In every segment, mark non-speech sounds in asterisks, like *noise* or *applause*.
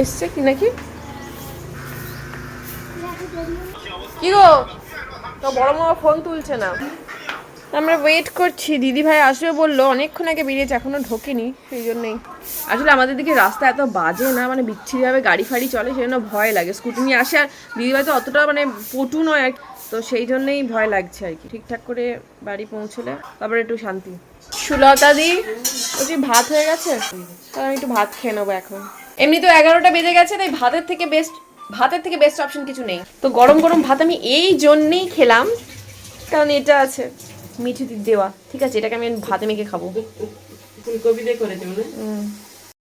এসছে কি নাকি? কি গো? তো বড় মামা ফোন তুলছে না। আমরা ওয়েট করছি। দিদি ভাই আসবে বলল, অনেকক্ষণ আগে বেরিয়েছে, এখনও ঢোকেনি, সেই জন্যই। আসলে আমাদের দিকে রাস্তা এত বাজে না মানে বিচ্ছিরিভাবে গাড়ি ফাড়ি চলে, সেই জন্য ভয় লাগে। স্কুটি নিয়ে আসে, আর দিদিভাই তো অতটা মানে পটু নয় আর তো সেই জন্যই ভয় লাগছে আর কি। ঠিকঠাক করে বাড়ি পৌঁছলে, তারপরে একটু শান্তি। সুলতা দি বলছি ভাত হয়ে গেছে? তাহলে আমি একটু ভাত খেয়ে নেব এখন। এমনি তো এগারোটা বেজে গেছে তাই ভাতের থেকে বেস্ট ভাতের থেকে বেস্ট অপশন কিছু নেই। তো গরম গরম ভাত আমি এই জন্যেই খেলাম কারণ এটা আছে মিঠি দেওয়া। ঠিক আছে এটাকে আমি ভাতে মেখে খাব। ফুলকপি দিয়ে করেছি।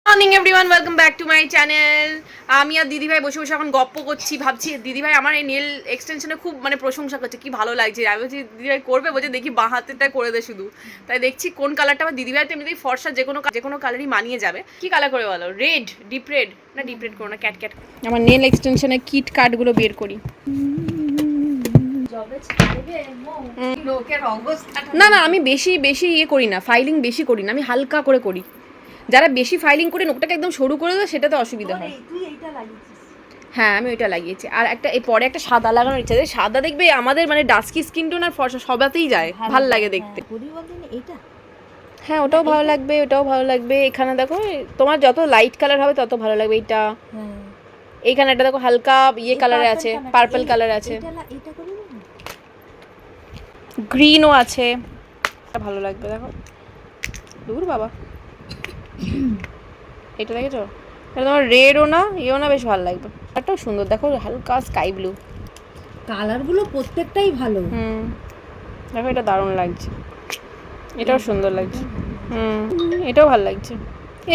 Morning everyone welcome back to my channel আমি আর দিদিভাই বসে বসে এখন গপ্প করছি ভাবছি দিদিভাই আমার এই নেল এক্সটেনশনে খুব মানে প্রশংসা করছে কি ভালো লাগছে। আমি বলছি দিদিভাই করবে? বলছে দেখি বাঁ হাতেরটা করে দে শুধু। তাই দেখছি কোন কালারটা আমার দিদিভাই তো এমনিতেই ফর্সা যে কোনো যে কোনো কালারই মানিয়ে যাবে। কি কালার করে বলো? রেড ডিপ রেড না ডিপ রেড করো না ক্যাট ক্যাট আমার নেল এক্সটেনশনে কিট কার্ডগুলো বের করি। না না আমি বেশি বেশি ইয়ে করি না ফাইলিং বেশি করি না আমি হালকা করে করি। যারা বেশি ফাইলিং করে নোকটাকে একদম সরু করে দেয় সেটাতে অসুবিধা হয়। হ্যাঁ আমি ওইটা লাগিয়েছি। আর একটা এই পরে একটা সাদা লাগানোর ইচ্ছা আছে। সাদা দেখবে আমাদের মানে ডাস্কি স্কিন টোন আর ফর্সা সবাতেই যায়। ভালো লাগে দেখতে। এইটা। হ্যাঁ ওটাও ভালো লাগবে ওটাও ভালো লাগবে। এখানে দেখো তোমার যত লাইট কালার হবে তত ভালো লাগবে এটা হ্যাঁ। এইখানে একটা দেখো হালকা ইয়ে কালারে আছে পার্পল কালার আছে? গ্রিনও আছে। এটা ভালো লাগবে দেখো। দূর বাবা। এটা দেখেছ? এটা তোমার রেডও না ইয়েও না বেশ ভালো লাগবে। এটাও সুন্দর দেখো হালকা স্কাই ব্লু কালারগুলো প্রত্যেকটাই ভালো। হুম দেখো এটা দারুণ লাগছে। এটাও সুন্দর লাগছে। হুম এটাও ভালো লাগছে।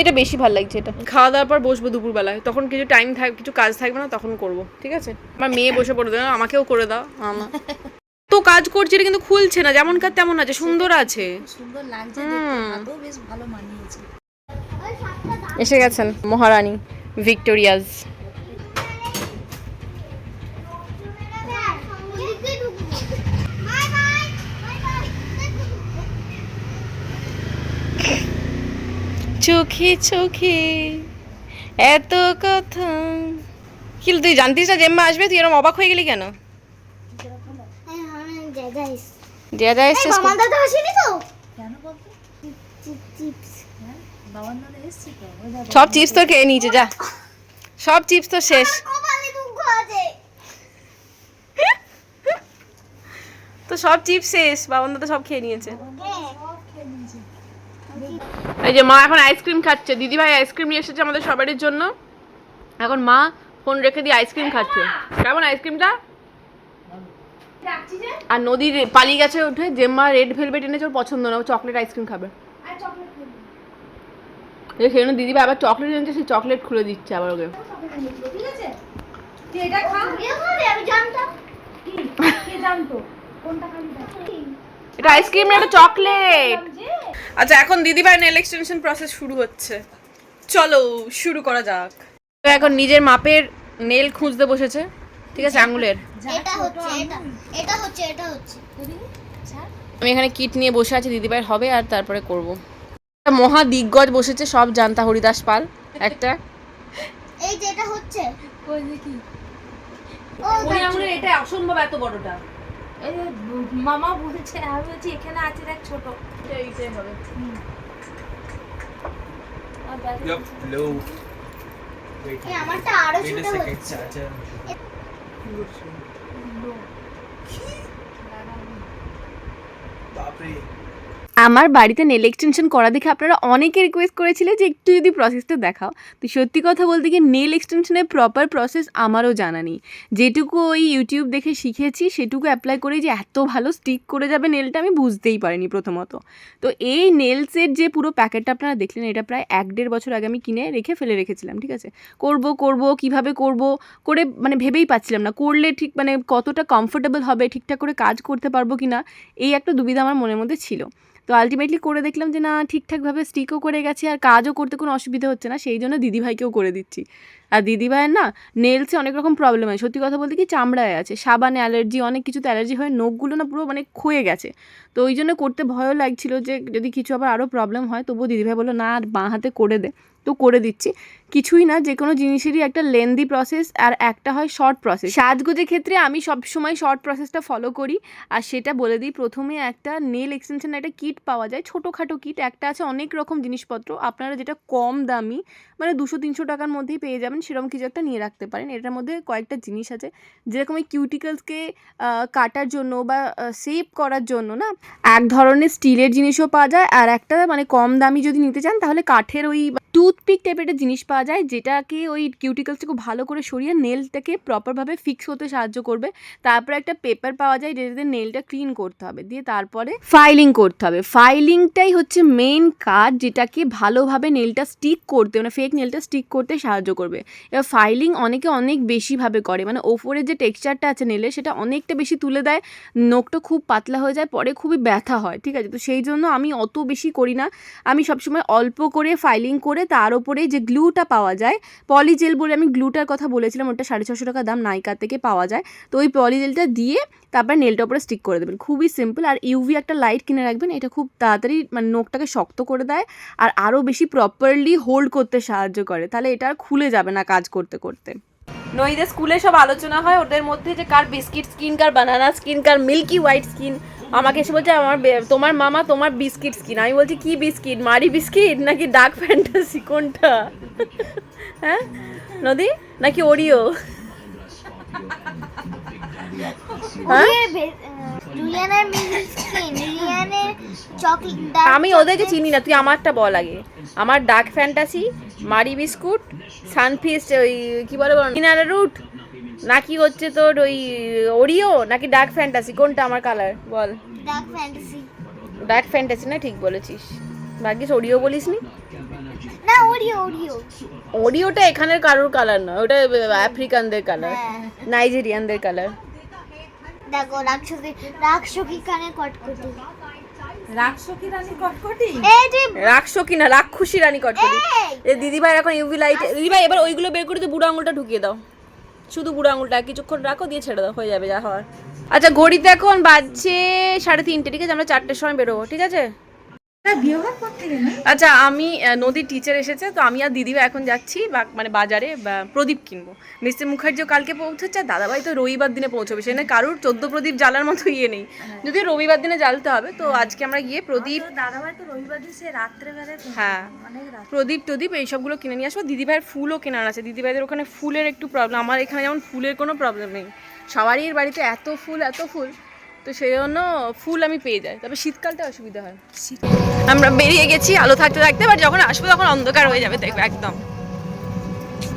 এটা বেশি ভালো লাগছে এটা। খাওয়া দাওয়ার পর বসবো দুপুরবেলায়। তখন কিছু টাইম থাক কিছু কাজ থাকবে না তখন করব ঠিক আছে? আমার মেয়ে বসে পড়ে দেবে আমাকেও করে দাও আমার *laughs* তো কাজ করছে এটা কিন্তু খুলছে না যেমন কাজ তেমন আছে সুন্দর আছে। সুন্দর লাগছে বেশ ভালো মানিয়েছে। এসে গেছেন মহারানী ভিক্টোরিয়াজ চোখে চোখে এত কথা। কি তুই জানতিস না জেম্মা আসবে? তুই এরকম অবাক হয়ে গেলি কেন? জেদা এসছে তো? কেন বলতো? চিপস। সব চিপস তো খেয়ে নিয়েছে, যা। সব চিপস তো শেষ। তো সব চিপস শেষ বাবন তো সব খেয়ে নিয়েছে। এই যে মা এখন আইসক্রিম খাচ্ছে। দিদি ভাই আইসক্রিম নিয়ে এসেছে আমাদের সবারই জন্য। এখন মা ফোন রেখে দিয়ে আইসক্রিম খাচ্ছে। কেমন আইসক্রিমটা? আর নদীর পালিয়ে গেছে উঠে যে মা রেড ভেলভেট এনেছে, ওর পছন্দ না, ও চকলেট আইসক্রিম খাবে। সেজন্য দিদি আবার চকলেট এনেছে সেই চকলেট খুলে দিচ্ছে আবার ওকে। এটা আইসক্রিম না এটা চকলেট। আচ্ছা এখন দিদিভাই নেল এক্সটেনশন প্রসেস শুরু হচ্ছে। চলো শুরু করা যাক। তো এখন নিজের মাপের নেল খুঁজতে বসেছে। ঠিক আছে আঙুলের। এটা হচ্ছে এটা এটা হচ্ছে এটা হচ্ছে। আমি এখানে কিট নিয়ে বসে আছি দিদিভাইয়ের হবে আর তারপরে করব। মহা দিগ্গজ বসেছে সব জানতা হরিদাস পাল। একটা। এই যে এটা হচ্ছে। ওই দেখি ও আঙুলের এটা অসম্ভব এত বড়টা। এই মামা বলছে আমি বলছি এখানে আছে দেখ ছোট। আর ব্যাগে Yep, low. এই আমারটা আরও ছোট হচ্ছে। charger. বাপরে। আমার বাড়িতে নেল এক্সটেনশন করা দেখে আপনারা অনেকে রিকোয়েস্ট করেছিলেন যে একটু যদি প্রসেসটা দেখাও। তো সত্যি কথা বলতে গিয়ে নেল এক্সটেনশনের প্রপার প্রসেস আমারও জানা নেই। যেটুকু ওই ইউটিউব দেখে শিখেছি, সেটুকু অ্যাপ্লাই করে যে এত ভালো স্টিক করে যাবে নেলটা আমি বুঝতেই পারিনি প্রথমত। তো এই নেলসের যে পুরো প্যাকেটটা আপনারা দেখলেন, এটা প্রায় এক দেড় বছর আগে আমি কিনে রেখে ফেলে রেখেছিলাম, ঠিক আছে? করব করব, কীভাবে করব, করে মানে ভেবেই পাচ্ছিলাম না। করলে ঠিক মানে কতটা কমফোর্টেবল হবে, ঠিকঠাক করে কাজ করতে পারব কি না এই একটা দুবিধা আমার মনের মধ্যে ছিল। তো আলটিমেটলি করে দেখলাম যে না ঠিকঠাকভাবে স্টিকও করে গেছে আর কাজও করতে কোনো অসুবিধা হচ্ছে না, সেই জন্য দিদিভাইকেও করে দিচ্ছি। আর দিদিভাইয়ের না নেলসে অনেক রকম প্রবলেম হয়। সত্যি কথা বলতে কি চামড়ায় আছে, সাবানে অ্যালার্জি অনেক কিছুতে অ্যালার্জি হয়ে, নখগুলো না পুরো মানে ক্ষয়ে গেছে। তো ওই জন্য করতে ভয়ও লাগছিল যে যদি কিছু আবার আরও প্রবলেম হয়, তবুও দিদিভাই বলল, না, আর বাঁ হাতে করে দে। তো করে দিচ্ছি। কিছুই না, যে কোনো জিনিসেরই একটা লেন্দি প্রসেস আর একটা হয় শর্ট প্রসেস সাজগোজের ক্ষেত্রে আমি সব সময় শর্ট প্রসেসটা ফলো করি। আর সেটা বলে দিই, প্রথমে একটা নেল এক্সটেনশন একটা কিট পাওয়া যায়, ছোটোখাটো কিট একটা আছে অনেক রকম জিনিসপত্র, আপনারা যেটা কম দামি মানে দুশো, তিনশো টাকার মধ্যেই পেয়ে যাবেন। সেরকম কিছু একটা নিয়ে রাখতে পারেন। এটার মধ্যে কয়েকটা জিনিস আছে। যেরকম এই কিউটিকলসকে কাটার জন্য বা সেভ করার জন্য না, এক ধরনের স্টিলের জিনিসও পাওয়া যায়। আর একটা মানে কম দামি যদি নিতে চান, তাহলে কাঠের ওই টুথপিক টাইপের একটা জিনিস পাওয়া যায়, যেটাকে ওই কিউটিকলসটাকে ভালো করে সরিয়ে নেলটাকে প্রপারভাবে ফিক্স হতে সাহায্য করবে। তারপরে একটা পেপার পাওয়া যায়, যেটাতে নেলটা ক্লিন করতে হবে। দিয়ে তারপরে ফাইলিং করতে হবে। ফাইলিংটাই হচ্ছে মেন কাজ, যেটাকে ভালোভাবে নেলটা স্টিক করতে মানে ফেক নেলটা স্টিক করতে সাহায্য করবে। এবার ফাইলিং অনেকে অনেক বেশিভাবে করে। মানে ওপরে যে টেক্সচারটা আছে নেলে সেটা অনেকটা বেশি তুলে দেয়, নখটা খুব পাতলা হয়ে যায়, পরে খুবই ব্যথা হয়, ঠিক আছে? তো সেই জন্য আমি অত বেশি করি না। আমি সবসময় অল্প করে ফাইলিং করে তার উপরে যে গ্লুটা পাওয়া যায় পলিজেল বলে আমি গ্লুটার কথা বলেছিলাম, ওটা সাড়ে ছশো টাকা দাম নাইকা থেকে পাওয়া যায়। তো ওই পলিজেলটা দিয়ে তারপরে নেলটা উপরে স্টিক করে দেবেন। খুবই সিম্পল আর ইউভি একটা লাইট কিনে রাখবেন, এটা খুব তাড়াতাড়ি মানে নখটাকে শক্ত করে দেয় আর আরও বেশি প্রপারলি হোল্ড করতে সাহায্য করে। তাহলে এটা আর খুলে যাবে না। কাজ করতে করতে। নইদের স্কুলে সব আলোচনা হয় ওদের মধ্যে যে কার বিস্কিট স্কিন কার বানানা স্কিন কার মিল্কি হোয়াইট স্কিন আমাকে এসে বলছে আমার তোমার মামা তোমার বিস্কিট স্কিন। আমি বলছি কি বিস্কিট? মারি বিস্কিট? নাকি ডার্ক ফ্যান্টাসি কোনটা? হ্যাঁ? নদী? নাকি ওরিও হ্যাঁ? আমি ওদেরকে চিনি না তুই আমারটা বল আগে। আমার dark fantasy Marie biscuit Sunfeast ওই কি বলে মিনারে রুট নাকি হচ্ছে তোর ওই ওরিও নাকি ডার্ক ফ্যান্টাসি কোনটা আমার কালার বল। ডার্ক ফ্যান্টাসি ডার্ক ফ্যান্টাসি না ঠিক বলেছিস। ভাগ্যিস ওরিও বলিস নি ওরিও ওরিও ওরিওটা এখানের কারোর কালার না ওটা আফ্রিকানদের কালার নাইজেরিয়ানদের কালার দেখো রাক্ষসী রাক্ষসী কানে কটকটি। রাক্ষসী রানী কটকটি? এই যে রাখছো কি না রাক্ষসী রানী কটকটি! এ দিদিভাই এখন ইউভি লাইট দিদিভাই এবার ওইগুলো বের করে তো বুড়ো আঙুলটা ঢুকিয়ে দাও। শুধু বুড়ো আঙুলটা কিছুক্ষণ রাখো দিয়ে ছেড়ে দাও হয়ে যাবে যা হওয়ার। আচ্ছা ঘড়িতে এখন বাজছে সাড়ে তিনটে ঠিক আছে? আমরা চারটের সময় বেরোবো ঠিক আছে? আচ্ছা আমি নদীর টিচার এসেছে তো আমি আর দিদিভাই এখন যাচ্ছি মানে বাজারে প্রদীপ কিনবো। মিস্টার মুখার্জিও কালকে পৌঁছচ্ছে আর দাদাভাই তো রবিবার দিনে পৌঁছবে সেখানে কারুর চোদ্দ প্রদীপ জ্বালার মতো ইয়ে নেই। যদি রবিবার দিনে জ্বালতে হবে তো আজকে আমরা গিয়ে প্রদীপ দাদাভাই তো রবিবার দিন সে রাত্রেবেলা হ্যাঁ। প্রদীপ টদীপ এইসবগুলো কিনে নিয়ে আসব। দিদিভাইয়ের ফুলও কেনার আছে। দিদিভাইদের ওখানে ফুলের একটু প্রবলেম আমার এখানে যেমন ফুলের কোনো প্রবলেম নেই। সবারই বাড়িতে এত ফুল এত ফুল। তো সেই জন্য ফুল আমি পেয়ে যাই। তবে শীতকালটা অসুবিধা হয়। আমরা বেরিয়ে গেছি আলো থাকতে থাকতে বাট যখন আসব তখন অন্ধকার হয়ে যাবে দেখবে একদম।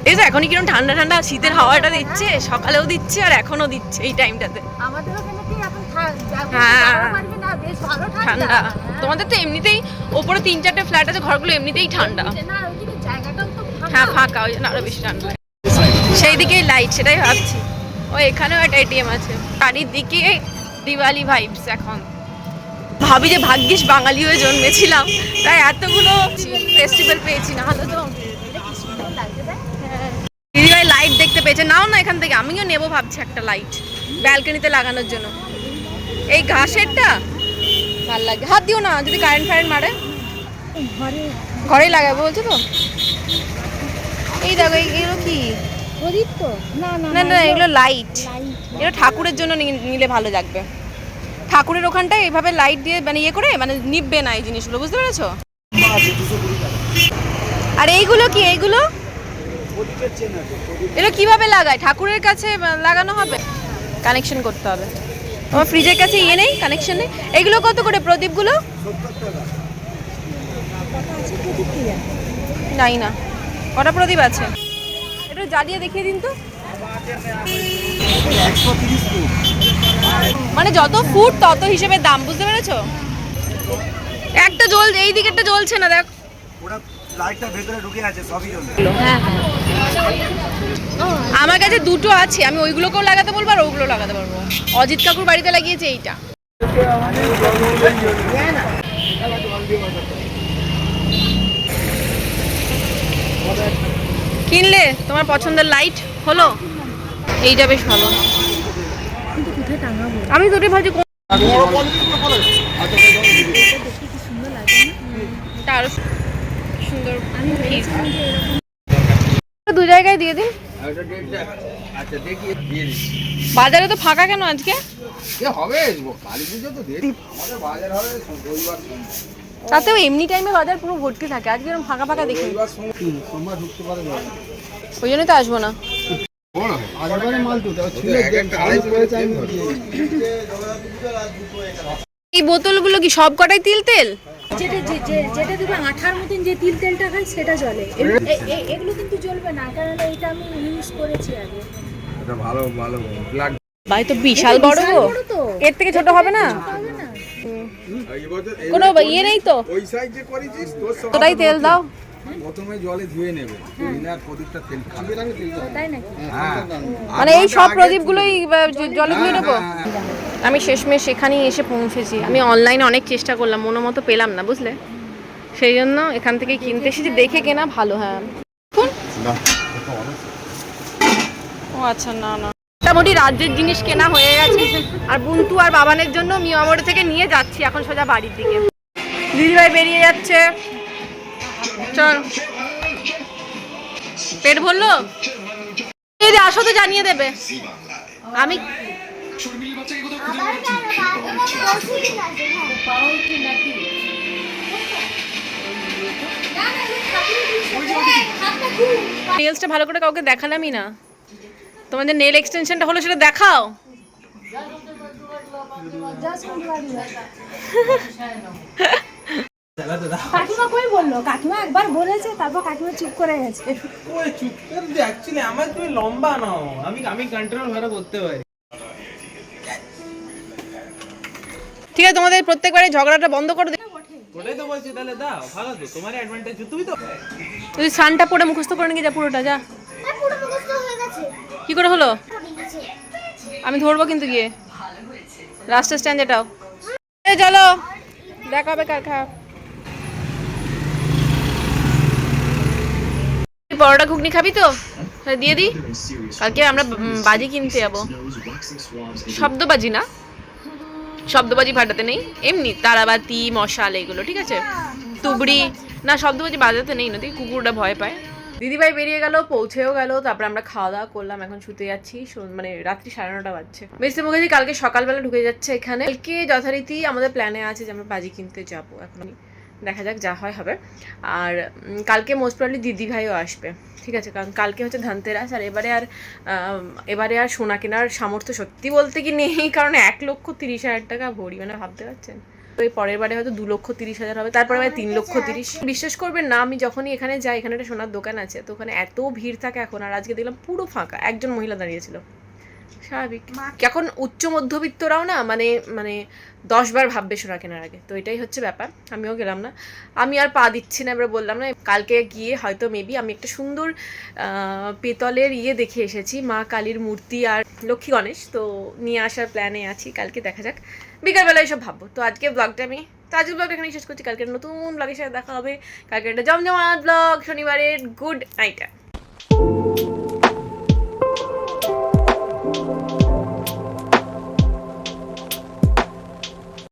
এই যে এখনই কীরকম ঠান্ডা ঠান্ডা শীতের হাওয়াটা দিচ্ছে সকালেও দিচ্ছে আর এখনও দিচ্ছে এই টাইমটাতে আমাদের ওখানে কি এখন থাক যাব হ্যাঁ। ঠান্ডা। তোমাদের তো এমনিতেই ওপরে তিন চারটে ফ্ল্যাট আছে ঘরগুলো এমনিতেই ঠান্ডা। না ওইদিকে জায়গাটাও তো ফাঁকা। হ্যাঁ ফাঁকা ওই জন্য আরও বেশি ঠান্ডা। সেই দিকেই লাইট সেটাই ভাবছি। ও এখানেও একটা এটিএম আছে। চারিদিকে দিওয়ালি ভাইবস এখন। ভাবি যে ভাগ্যিস বাঙালি হয়ে জন্মেছিলাম তাই এতগুলো ফেস্টিভ্যাল পেয়েছি না হলে তো দিদিভাই লাইট দেখতে পেয়েছে। নাও না এখান থেকে আমিও নেব ভাবছি একটা লাইট ব্যালকনিতে লাগানোর জন্য। এই ঘাসেরটা? ভালো লাগে। হাত দিও না যদি কারেন্ট ফারেন্ট মারে। ঘরেই লাগাবো বলছো তো? এই দেখো এগুলো কি? প্রদীপ তো? না না না না এগুলো লাইট এগুলো ঠাকুরের জন্য নিলে ভালো লাগবে। ঠাকুরের ওখানটায় এইভাবে লাইট দিয়ে মানে ইয়ে করে মানে নিববে না এই জিনিসগুলো, বুঝতে পেরেছ? আর এইগুলো কি, এইগুলো? এটা কীভাবে লাগায়? ঠাকুরের কাছে লাগানো হবে? কানেকশন করতে হবে। আমার ফ্রিজের কাছে ইয়ে নেই কানেকশন নেই। এগুলো কত করে প্রদীপগুলো? নাই না। কটা প্রদীপ আছে? একটু জ্বালিয়ে দেখিয়ে দিন তো। মানে যত ফুট তত হিসেবে দাম বুঝতে পেরেছ? একটা জ্বল এই দিকেরটা জ্বলছে না দেখ। লাইটটা ভেতরে ঢুকে আছে সবই জ্বলছে। আমার কাছে দুটো আছে আমি ওইগুলোকেও লাগাতে বলব আর ওগুলো লাগাতে পারব। অজিত কাকুর বাড়িতে লাগিয়েছে এইটা। কিনলে? তোমার পছন্দের লাইট হলো? এইটা বেশ ভালো। আমি এটা সুন্দর দু জায়গায় দিয়ে দিন। আচ্ছা দেখি দিয়ে দিচ্ছি বাজারে তো ফাঁকা কেন আজকে? হবে তাতেও এমনি টাইমে বাজার পুরো ভর্তি থাকে আজকে এরকম ফাঁকা ফাঁকা দেখি। ওই জন্যই তো আসব না। আজবারে মাল তো ছিল আড়াইশো করে চাই এই বোতলগুলো কি সব কটাই তিল তেল? যেটা যে- যে- যেটা দেবে আঠার মতন যে তিল তেলটা সেটা জ্বলে। এ- এ- এ- এগুলো কিন্তু জ্বলবে না কারণ এটা আমি ইউজ করেছি আগে। এটা ভালো ভালো ভাই তো বিশাল বড় গো। এর থেকে ছোট হবে না? হবে না। এই বছর কোনো ইয়ে নেই তো? ওই সাইড করেছিস তোর তেল দাও। প্রথমে জলে ধুয়ে নেবে। আর প্রদীপটা তেল হ্যাঁ। মানে এই সব প্রদীপগুলোই জলে ধুয়ে নেব? আমি শেষমেশ সেখানেই এসে পৌঁছেছি। আমি অনলাইনে অনেক চেষ্টা করলাম মনো মতো পেলাম না বুঝলে? সেই জন্য এখান থেকে কিনতে এসেছি দেখে কেনা ভালো হ্যাঁ? ও আচ্ছা না না। মোটামুটি রাজ্যের জিনিস কেনা হয়ে গেছে। আর বুন্টু আর বাবানের জন্য মিয়ামোড়ে থেকে নিয়ে যাচ্ছি এখন সোজা বাড়ির দিকে। দিদিভাই বেরিয়ে যাচ্ছে। চল পেট ভরলো আসো তো জানিয়ে দেবে আমি হ্যাঁ নেলসটা ভালো করে কাউকে দেখালামই না তোমাদের নেল এক্সটেনশনটা হলো সেটা দেখাও কাকিমা কই বলল? কাকিমা একবার বলেছে তারপর কাকিমা চুপ করে গেছে। ওই চুপ করে? দে অ্যাকচুয়ালি আমার তুমি লম্বা নাও। আমি আমি কন্ট্রোল ভালো করতে পারি। ঠিক আছে তোমাদের প্রত্যেকবারে ঝগড়াটা বন্ধ করে দিই। ওটাই তো বলছি তাহলে দাও। ভালো তো তোমার অ্যাডভান্টেজ তুমি তো তুই সানটা পরে মুখস্থ করে নিয়ে যা পুরোটা যা। না পুরো মুখস্থ হয়ে গেছে। কি করে হলো? আমি ধরবো কিন্তু গিয়ে। লাস্টের স্ট্যান্ড যেটাও চলো। দেখা হবে কার খা বড়টা ঘুগনি খাবি তো? তাহলে দিয়ে দিই। কালকে আমরা বাজি কিনতে যাব। শব্দবাজি না? শব্দবাজি ফাটাতে নেই? এমনি তারাবাতি, মশাল এগুলো, ঠিক আছে? তুবড়ি। না, শব্দবাজি বাজাতে নেই না তুই কুকুরটা ভয় পায়। দিদিভাই বেরিয়ে গেল, পৌঁছেও গেল, তারপরে আমরা খাওয়া দাওয়া করলাম, এখন শুতে যাচ্ছি মানে রাত্রি সাড়ে নটা বাজছে। বেশি মুখার্জি, কালকে সকালবেলা ঢুকে যাচ্ছে এখানে। কালকে যথারীতি আমাদের প্ল্যানে আছে যে আমরা বাজি কিনতে যাব, এখন। দেখা যাক যা হয় হবে। আর কালকে মোস্ট প্রবলি দিদি ভাইও আসবে ঠিক আছে? কারণ কালকে হচ্ছে ধানতেরাস আর এবারে আর এবারে আর সোনা কেনার সামর্থ্য সত্যি বলতে কি নেই *laughs* কারণ এক লক্ষ তিরিশ হাজার টাকা ভরি মানে ভাবতে পারছেন? তো এই পরের বারে হয়তো দু লক্ষ তিরিশ হাজার হবে তারপরে আবার তিন লক্ষ তিরিশ। বিশ্বাস করবেন না আমি যখনই এখানে যাই এখানে একটা সোনার দোকান আছে তো ওখানে এত ভিড় থাকে এখন আর আজকে দেখলাম পুরো ফাঁকা একজন মহিলা দাঁড়িয়েছিল স্বাভাবিক। এখন উচ্চ মধ্যবিত্তরাও না মানে মানে দশ বার ভাববে সোনা কেনার আগে। তো এটাই হচ্ছে ব্যাপার আমিও গেলাম না। আমি আর পা দিচ্ছি না এবার বললাম না কালকে গিয়ে হয়তো মেবি আমি একটা সুন্দর পেতলের ইয়ে দেখে এসেছি মা কালীর মূর্তি আর লক্ষ্মী গণেশ। তো নিয়ে আসার প্ল্যানে আছি কালকে দেখা যাক। বিকালবেলা এসব ভাববো। তো আজকে ব্লগটা আমি তো আজকে ব্লগটা এখানে শেষ করছি। কালকে নতুন ব্লগের সাথে দেখা হবে। কালকে একটা জমজমাট ব্লগ শনিবারের গুড নাইটটা